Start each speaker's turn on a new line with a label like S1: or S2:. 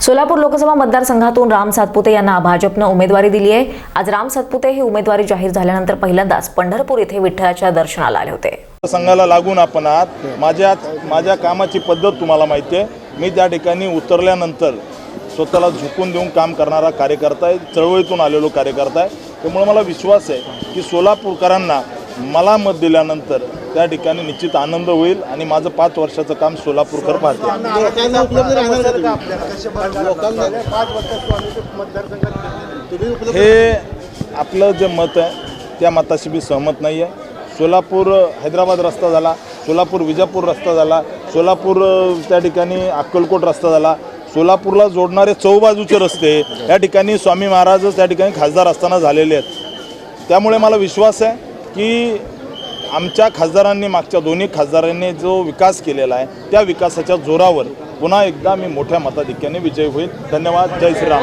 S1: सोलापूर लोकसभा मतदारसंघातून राम सातपुते यांना भाजपनं उमेदवारी दिली आहे. आज राम सातपुते हे उमेदवारी जाहीर झाल्यानंतर पहिल्यांदाच पंढरपूर येथे विठ्ठलाच्या दर्शनाला आले होते.
S2: संघाला लागून आपण आहात. माझ्या माझ्या कामाची पद्धत तुम्हाला माहिती आहे. मी त्या ठिकाणी उतरल्यानंतर स्वतःला झुकून देऊन काम करणारा कार्यकर्ता आहे. चळवळीतून आलेलो कार्यकर्ता आहे. त्यामुळे मला विश्वास आहे की सोलापूरकरांना मला मत दिल्यानंतर त्या ठिकाणी निश्चित आनंद होईल आणि माझं पाच वर्षाचं काम सोलापूरकर पाहते
S3: लोकांना उपलब्ध राहणार का तुम्ही? लोकांना तुम्ही उपलब्ध
S2: हे आपलं जे मत आहे त्या मताशी मी सहमत नाही आहे. सोलापूर हैदराबाद रस्ता झाला सोलापूर विजापूर रस्ता झाला सोलापूर अ, त्या ठिकाणी अक्कलकोट रस्ता झाला. सोलापूरला जोडणारे चौबाजूचे रस्ते या ठिकाणी स्वामी महाराजच त्या ठिकाणी खासदार असताना झालेले आहेत. त्यामुळे मला विश्वास आहे की आमच्या खासदारांनी मागच्या दोन्ही खासदारांनी जो विकास केलेला आहे त्या विकासाच्या जोरावर पुन्हा एकदा मी मोठ्या मताधिक्याने विजय होईल. धन्यवाद. जय श्रीराम.